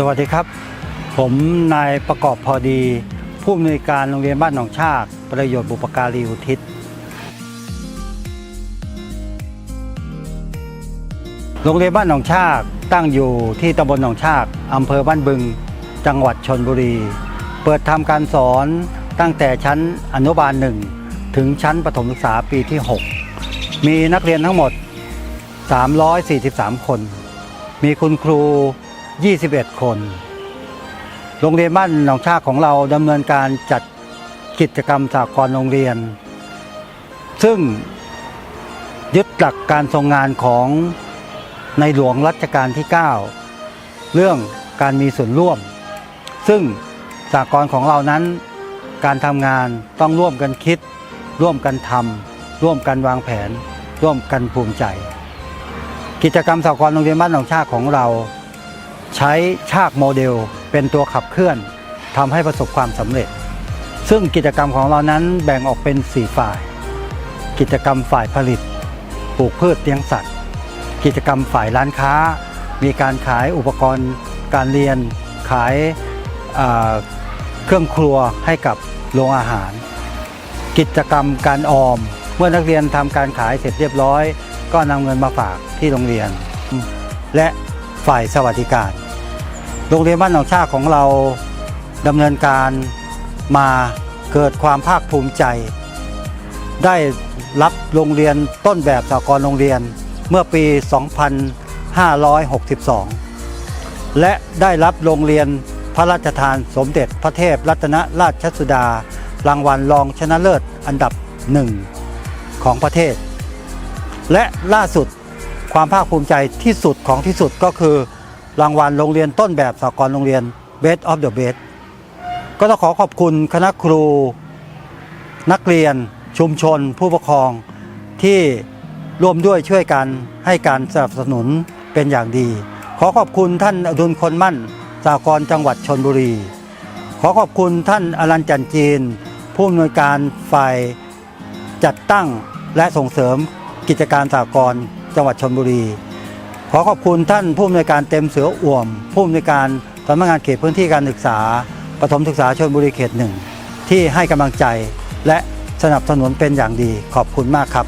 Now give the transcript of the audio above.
สวัสดีครับ ผมนายประกอบพอดี ผู้อำนวยการโรงเรียนบ้านหนองชากประโยชน์บุปการีอุทิศ โรงเรียนบ้านหนองชากตั้งอยู่ที่ตำบลหนองชากอำเภอบ้านบึง จังหวัดชนบุรี เปิดทำการสอนตั้งแต่ชั้นอนุบาลหนึ่งถึงชั้นประถมศึกษาปีที่ 6 มีนักเรียนทั้งหมด 343 คน มีคุณครู 21 คน โรงเรียนบ้านหนองชาของเราดำเนินการจัดกิจกรรมสากลโรงเรียน ซึ่งยึดหลักการทรงงานของในหลวงรัชกาลที่ 9 เรื่องการมีส่วนร่วม ซึ่งสากลของเรานั้นการทำงานต้องร่วมกันคิด ร่วมกันทำร่วมกันวางแผน ร่วมกันภูมิใจ กิจกรรมสากลโรงเรียนบ้านหนองชาของเรา ใช้ชากโมเดลเป็นตัวขับเคลื่อนทำให้ประสบความสำเร็จ ซึ่งกิจกรรมของเรานั้นแบ่งออกเป็น 4 ฝ่าย กิจกรรมฝ่ายผลิต ปลูกพืชเลี้ยงสัตว์ กิจกรรมฝ่ายร้านค้า มีการขายอุปกรณ์การเรียน ขายเครื่องครัวให้กับโรงอาหาร กิจกรรมการออม เมื่อนักเรียนทำการขายเสร็จเรียบร้อย ก็นำเงินมาฝากที่โรงเรียน และฝ่ายสวัสดิการ โรงเรียนบ้านหนองชาของเราดำเนินการมาเกิดความภาคภูมิใจ ได้รับโรงเรียนต้นแบบสากลโรงเรียนเมื่อปี 2562 และได้รับโรงเรียนพระราชทานสมเด็จพระเทพรัตนราชสุดา รางวัลรองชนะเลิศอันดับหนึ่งของประเทศ และล่าสุดความภาคภูมิใจที่สุดของที่สุดก็คือ รางวัลโรงเรียนต้นแบบสากลโรงเรียน Best of the Best ก็ต้องขอขอบคุณคณะครู นักเรียน ชุมชน ผู้ปกครองที่ร่วมด้วยช่วยกันให้การสนับสนุนเป็นอย่างดี ขอขอบคุณท่านอดุลคนมั่นสากลจังหวัดชนบุรี ขอขอบคุณท่านอรันจันจีน ผู้อำนวยการฝ่ายจัดตั้งและส่งเสริมกิจการสากลจังหวัดชนบุรี ขอขอบคุณท่านผู้อำนวยการเต็มเสืออ่วม ผู้อำนวยการสำนักงานเขตพื้นที่การศึกษาประถมศึกษาชนบุรีเขตหนึ่งที่ให้กำลังใจและสนับสนุนเป็นอย่างดีขอบคุณมากครับ